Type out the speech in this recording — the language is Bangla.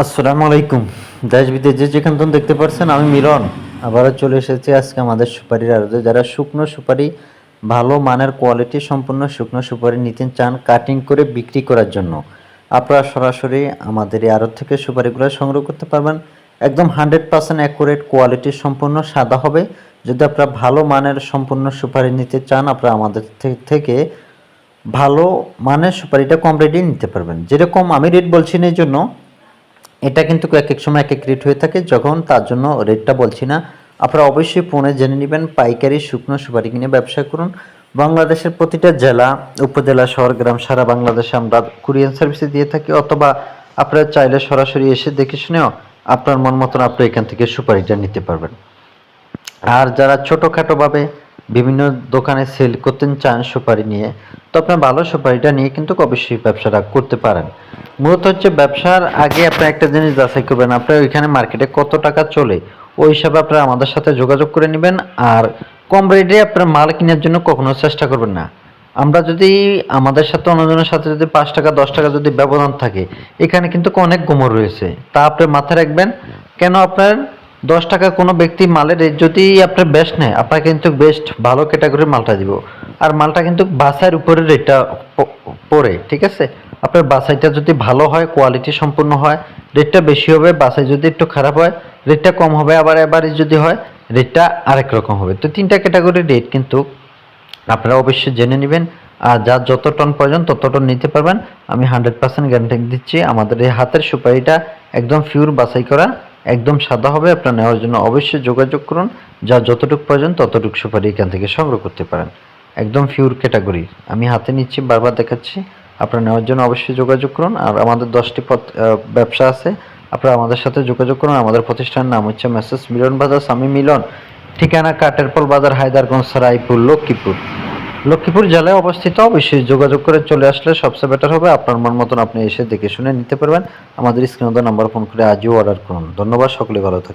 আসসালামু আলাইকুম। দেশ বিদেশ যে যেখান থেকে দেখতে পাচ্ছেন আমি মিলন। আবারও চলে এসেছি আজকে আমাদের সুপারির আড়তে যারা শুকনো সুপারি, ভালো মানের কোয়ালিটি সম্পূর্ণ শুকনো সুপারি নিতে চান কাটিং করে বিক্রি করার জন্য, আপনারা সরাসরি আমাদের এই আড়ত থেকে সুপারিগুলো সংগ্রহ করতে পারবেন। একদম হান্ড্রেড পার্সেন্ট অ্যাকুরেট কোয়ালিটি সম্পূর্ণ সাদা হবে। যদি আপনারা ভালো মানের সম্পূর্ণ সুপারি নিতে চান, আপনারা আমাদের থেকে ভালো মানের সুপারিটা কম রেটে নিতে পারবেন। যেরকম আমি রেট বলছি না এই জন্য এটা কিন্তু এক এক সময় এক এক রেট হয়ে থাকে, যখন তার জন্য রেটটা বলছি না, আপনারা অবশ্যই ফোনে জেনে নেবেন, পাইকারি শুকনো সুপারি কিনে ব্যবসা করুন। বাংলাদেশের প্রতিটা জেলা, উপজেলা, শহর, গ্রাম, সারা বাংলাদেশে আমরা কুরিয়ান সার্ভিসে দিয়ে থাকি, অথবা আপনারা চাইলে সরাসরি এসে দেখে শুনেও আপনার মন মতন আপনি এখান থেকে সুপারিটা নিতে পারবেন। আর যারা ছোটোখাটোভাবে বিভিন্ন দোকানে সেল করতে চান সুপারি নিয়ে, তো আপনার ভালো সুপারিটা নিয়ে কিন্তু অবশ্যই ব্যবসাটা করতে পারেন। মূলত হচ্ছে ব্যবসার আগে আপনি একটা জিনিস যাচাই করবেন, আপনার ওইখানে মার্কেটে কত টাকা চলে, ওই হিসাবে আপনারা আমাদের সাথে যোগাযোগ করে নেবেন আর কম রেটে আপনার মাল কেনার জন্য কখনো চেষ্টা করবেন না। আমরা যদি আমাদের সাথে অন্যজনের সাথে যদি পাঁচ টাকা, দশ টাকা যদি ব্যবধান থাকে, এখানে কিন্তু অনেক গোমর রয়েছে। তা আপনি মাথায় রাখবেন, কেন আপনার দশ টাকা কোনো ব্যক্তি মালের যদি আপনার বেস্ট নেয়, আপনার কিন্তু বেস্ট ভালো ক্যাটাগরির মালটা দিব। আর মালটা কিন্তু বাসার উপরে রেটটা পড়ে, ঠিক আছে? আপনার বাসাইটা যদি ভালো হয় কোয়ালিটি সম্পূর্ণ হয় রেটটা বেশি হবে বাসাই যদি একটু খারাপ হয় রেটটা কম হবে, আবার এবারে যদি হয় রেটটা আরেক রকম হবে। তো তিনটা ক্যাটাগরির রেট কিন্তু আপনারা অবশ্যই জেনে নেবেন। আর যার যত টন প্রয়োজন, তত টন নিতে পারবেন। আমি হান্ড্রেড পার্সেন্ট গ্যারান্টি দিচ্ছি, আমাদের এই হাতের সুপারিটা একদম পিওর বাছাই করা একদম সাদা হবে, আপনার নেওয়ার জন্য অবশ্যই যোগাযোগ করুন, যা যতটুকু প্রয়োজন ততটুকু সুপারি এখান থেকে সংগ্রহ করতে পারেন। একদম ফিউর ক্যাটাগরি আমি হাতে নিচ্ছি, বারবার দেখাচ্ছি, আপনারা নেওয়ার জন্য অবশ্যই যোগাযোগ করুন। আর আমাদের দশটি পথ ব্যবসা আছে, আপনারা আমাদের সাথে যোগাযোগ করুন। আমাদের প্রতিষ্ঠানের নাম হচ্ছে মেসেজ মিলন বাজার, স্বামী মিলন, ঠিকানা কাটেরপল বাজার, হায়দারগঞ্জ, রায়পুর, লক্ষ্মীপুর। লক্ষ্মীপুর জেলায় অবস্থিত অবশ্যই যোগাযোগ করে চলে আসলে সবচেয়ে বেটার হবে। আপনার মন মতন আপনি এসে দেখে শুনে নিতে পারবেন। আমাদের স্ক্রিনে নাম্বার ফোন করে আজও অর্ডার করুন। ধন্যবাদ, সকলে ভালো থাকুন